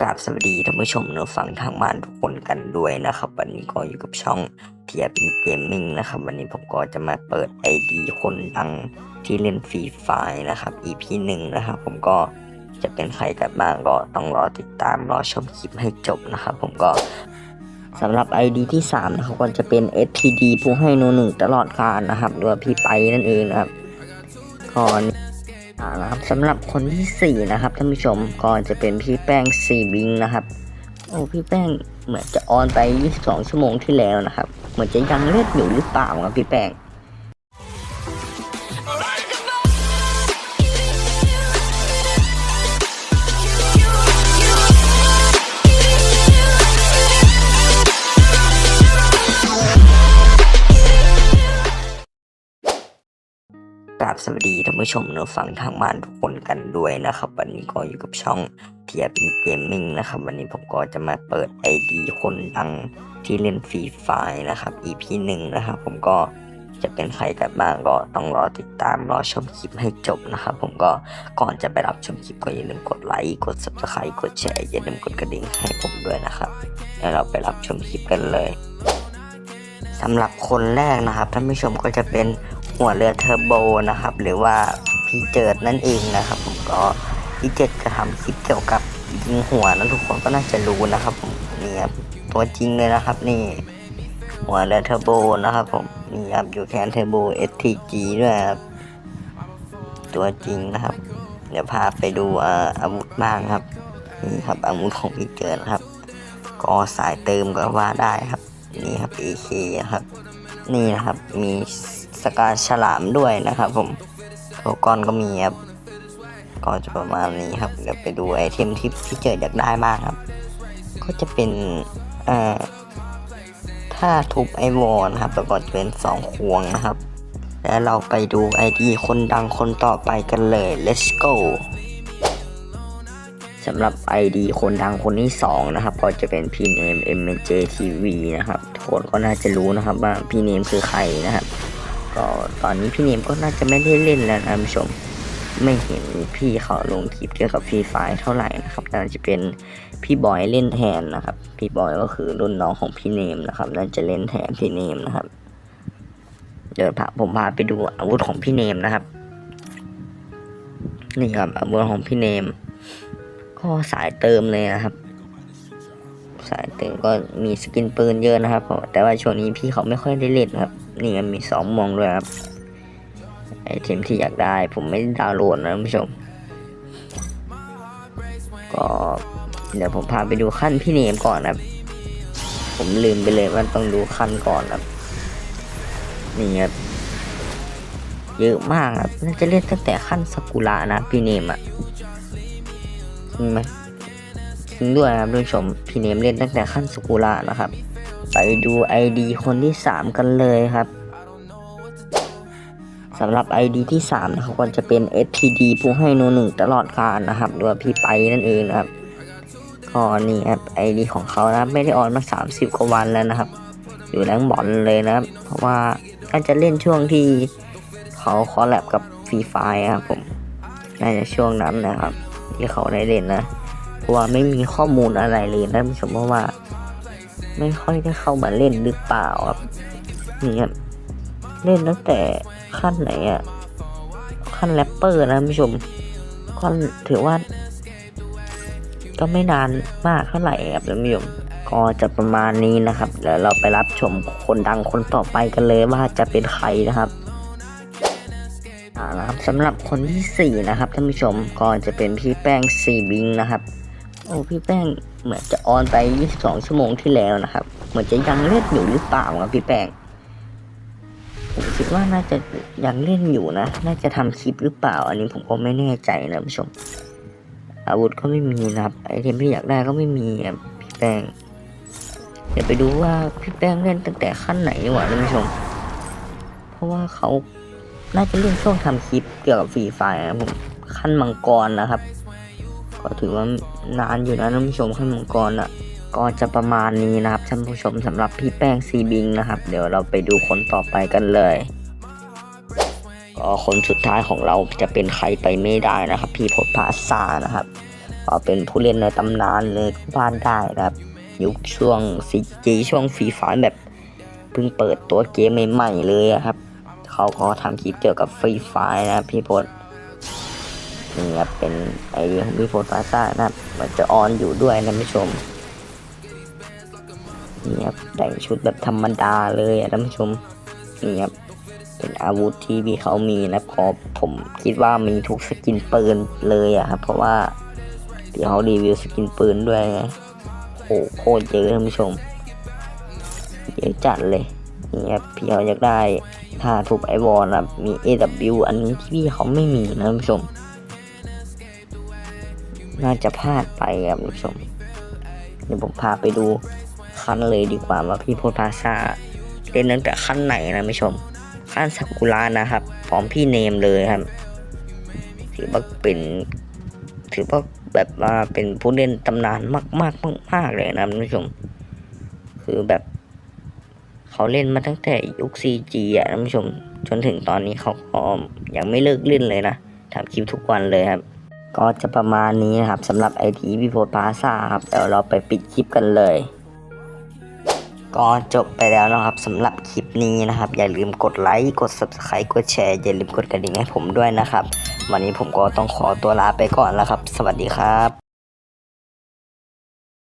กราบสวัสดีท่านผู้ชมนื้อฟังทางบ้านทุกคนกันด้วยนะครับ วันนี้ก็อยู่กับช่องเทียเป็นเกมมิ่งนะครับ วันนี้ผมก็จะมาเปิด ID คนดังที่เล่นฟรีไฟนะครับ EP หนึ่งนะครับ ผมก็จะเป็นใครกันบ้างก็ต้องรอติดตามรอชมคลิปให้จบนะครับ ผมก็สำหรับ ID ที่3นะครับก็จะเป็น STD ผู้ให้โนหนึ่งตลอดกาลนะครับหรือว่าพี่ไปนั่นเองนะครับก่อน อ่าละครับสำหรับคนที่สี่นะครับท่านผู้ชมก็จะเป็นพี่แป้งซีบิงนะครับ โอ้พี่แป้งเหมือนจะออนไป 22 ชั่วโมงที่แล้วนะครับ เหมือนจะยังเล่นอยู่หรือเปล่าครับพี่แป้ง สวัสดีท่านผู้ชมน้อฟังทางบ้านทุกคนกันด้วยนะครับ วันนี้ก็อยู่กับช่องเทียเป็นเกมมิ่งนะครับ วันนี้ผมก็จะมาเปิด ID คนดังที่เล่นฟรีไฟนะครับ EP หนึ่งนะครับ ผมก็จะเป็นใครกันบ้างก็ต้องรอติดตามรอชมคลิปให้จบนะครับ ผมก็ก่อนจะไปรับชมคลิปก็อย่าลืมกดไลค์กด subscribe กดแชร์อย่าลืมกดกระดิ่งให้ผมด้วยนะครับ แล้วเราไปรับชมคลิปกันเลยสำหรับคนแรกนะครับท่านผู้ชมก็จะเป็น หัวเรือเทอร์โบนะครับ หรือว่าพี่เจิดนั่นเองนะครับ ผมก็พี่เจิดจะทำคลิปเกี่ยวกับยิงหัวนะทุกคนก็น่าจะรู้นะครับผมนี่ครับตัวจริงเลยนะครับ นี่ หัวเรือเทอร์โบนะครับ ผมนี่ครับอยู่แคนเทอร์โบ STG ด้วยครับตัวจริงนะครับ เดี๋ยวพาไปดูอาอาวุธบ้างครับนี่ครับอาวุธของพี่เจิดครับก็สายเติมก็ว่าได้ครับ นี่ครับ AK ครับ นี่นะครับมี สกาฉลามด้วยนะครับผมโทกอนก็มีครับก็จะประมาณนี้ครับเดี๋ยวไปดูไอเทมที่พี่เจออยากได้มากครับ ก็จะเป็นเอ่อถ้าทุบไอวอนะครับแล้วก็จะเป็นสองควงนะครับ แล้วเราไปดูไอดีคนดังคนต่อไปกันเลย let's go สำหรับ ID คนดังคนที่สองนะครับ ก็จะเป็นพี่เนม MJTV นะครับทุกคนก็น่าจะรู้นะครับว่าพี่เนมคือใครนะครับ ก็ตอนนี้พี่เนมก็น่าจะไม่ได้เล่นแล้วนะผู้ชม ไม่เห็นพี่เขาลงคลิปเกี่ยวกับฟรีไฟเท่าไหร่นะครับน่าจะเป็นพี่บอยเล่นแทนนะครับ พี่บอยก็คือรุ่นน้องของพี่เนมนะครับน่าจะเล่นแทนพี่เนมนะครับ เดี๋ยวพาผมพาไปดูอาวุธของพี่เนมนะครับนี่ครับอาวุธของพี่เนม ก็สายเติมเลยนะครับสายเติมก็มีสกินปืนเยอะนะครับแต่ว่าช่วงนี้พี่เขาไม่ค่อยได้เล่นครับ นี่มันมีสองมองด้วยครับไอเทมที่อยากได้ ผมไม่ดาวน์โหลดนะท่านผู้ชม ก็เดี๋ยวผมพาไปดูขั้นพี่เนมก่อนนะครับ ผมลืมไปเลยว่าต้องดูขั้นก่อนครับ นี่ครับเยอะมากครับน่าจะเล่นตั้งแต่ขั้นสกุระนะพี่เนมอะจริงไหมจริงด้วยนะครับท่านผู้ชมพี่เนมเล่นตั้งแต่ขั้นสกุระนะครับ ไปดู ID คนที่ 3 กันเลยครับสำหรับ ID ที่3นะครับก็จะเป็น STD ผู้ให้โนหนึ่งตลอดกาลนะครับหรือว่าพี่ไปนั่นเองนะครับก็นี่ครับ ID ของเขานะครับไม่ได้ออนมา 30 กว่าวันแล้วนะครับ อยู่แรงบอลเลยนะครับ เพราะว่าน่าจะเล่นช่วงที่เขาคอลแลบกับฟรีไฟครับผมน่าจะช่วงนั้นนะครับ ที่เขาได้เล่นนะเพราะว่าไม่มีข้อมูลอะไรเลยนะผู้ชมเพราะว่า ไม่ค่อยได้เข้ามาเล่นหรือเปล่าครับนี่ครับเล่นตั้งแต่ขั้นไหนอะ่ะขั้นแรปเปอร์นะท่านผู้ชมก็ถือว่า ก็ไม่นานมากเท่าไหร่ครับท่านผู้ชมก็จะประมาณนี้นะครับเดี๋ยวเราไปรับชมคนดังคนต่อไปกันเลยว่าจะเป็นใครนะครับนะครับสำหรับคนที่สี่นะครับท่านผู้ชมก็จะเป็นพี่แป้งซีบิงนะครับ โอ้พี่แป้งเหมือนจะออนไป 22 ชั่วโมงที่แล้วนะครับ เหมือนจะยังเล่นอยู่หรือเปล่าครับพี่แป้งผมคิดว่าน่าจะยังเล่นอยู่นะ น่าจะทำคลิปหรือเปล่า อันนี้ผมก็ไม่แน่ใจนะท่านผู้ชม อาวุธก็ไม่มีนะครับ ไอเทมที่อยากได้ก็ไม่มีครับพี่แป้ง เดี๋ยวไปดูว่าพี่แป้งเล่นตั้งแต่ขั้นไหนดีกว่าท่านผู้ชม เพราะว่าเขาน่าจะเล่นช่วงทำคลิปเกี่ยวกับฟรีไฟนะครับผมขั้นมังกรนะครับ ก็ถือว่านานอยู่นะท่านผู้ชมขั้นมังกรอะ ก็จะประมาณนี้นะครับท่านผู้ชมสำหรับพี่แป้งซีบิงนะครับ เดี๋ยวเราไปดูคนต่อไปกันเลยก็คนสุดท้ายของเราจะเป็นใครไปไม่ได้นะครับ พี่พดพาซานะครับก็เป็นผู้เล่นในตำนานเลยก็บ้านได้นะครับ ยุคช่วง CG ช่วงฟรีไฟแบบเพิ่งเปิดตัวเกมใหม่ๆเลยอะครับ เขาก็ทำคลิปเกี่ยวกับฟรีไฟนะพี่พศ นี่ครับเป็นไอเดียของพี่พศฟาซ่านะครับมันจะออนอยู่ด้วยนะท่านผู้ชมนี่ครับแต่งชุดแบบธรรมดาเลยอะท่านผู้ชมนี่ครับเป็นอาวุธที่พี่เขามีนะพอผมคิดว่ามีทุกสกินปืนเลยอะครับเพราะว่าพี่เขารีวิวสกินปืนด้วยไงโอ้โหโคตรเยอะท่านผู้ชมเยอะจัดเลยนี่ครับพี่เขาอยากได้ท่าทุบไอวอลนะมี AW อันนี้ที่พี่เขาไม่มีนะท่านผู้ชม น่าจะพลาดไปครับผู้ชมเดี๋ยวผมพาไปดูขั้นเลยดีกว่าว่าพี่โพธาซาเล่นตั้งแต่ขั้นไหนนะผู้ชมขั้นซากุระนะครับพร้อมพี่เนมเลยครับถือว่าเป็นถือว่าแบบว่าเป็นผู้เล่นตำนานมากมากมากมากเลยนะผู้ชม คือแบบเขาเล่นมาตั้งแต่ยุค 4G อะท่านผู้ชม จนถึงตอนนี้เขาก็ยังไม่เลิกเล่นเลยนะทำคลิปทุกวันเลยครับ ก็จะประมาณนี้นะครับสำหรับไอทีพีโพพาซาครับเดี๋ยวเราไปปิดคลิปกันเลย ก็จบไปแล้วนะครับสำหรับคลิปนี้นะครับ อย่าลืมกดไลค์กด subscribe กดแชร์อย่าลืมกดกระดิ่งให้ผมด้วยนะครับ วันนี้ผมก็ต้องขอตัวลาไปก่อนแล้วครับ สวัสดีครับ